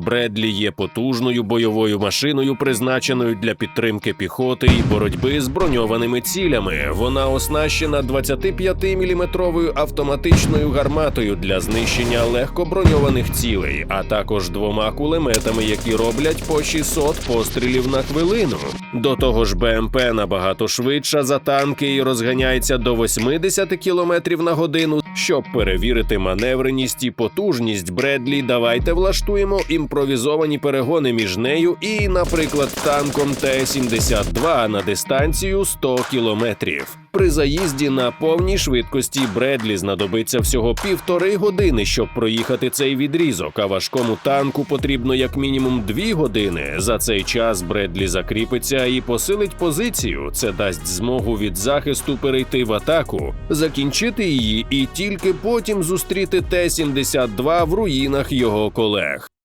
Бредлі є потужною бойовою машиною, призначеною для підтримки піхоти і боротьби з броньованими цілями. Вона оснащена 25-мм автоматичною гарматою для знищення легкоброньованих цілей, а також двома кулеметами, які роблять по 600 пострілів на хвилину. До того ж, БМП набагато швидша за танки і розганяється до 80 км на годину. Щоб перевірити маневреність і потужність Бредлі, давайте влаштуємо імпровізовані перегони між нею і, наприклад, танком Т-72 на дистанцію 100 кілометрів. При заїзді на повній швидкості Бредлі знадобиться всього півтори години, щоб проїхати цей відрізок. А важкому танку потрібно як мінімум дві години. За цей час Бредлі закріпиться і посилить позицію. Це дасть змогу від захисту перейти в атаку, закінчити її і тільки потім зустріти Т-72 в руїнах його колег.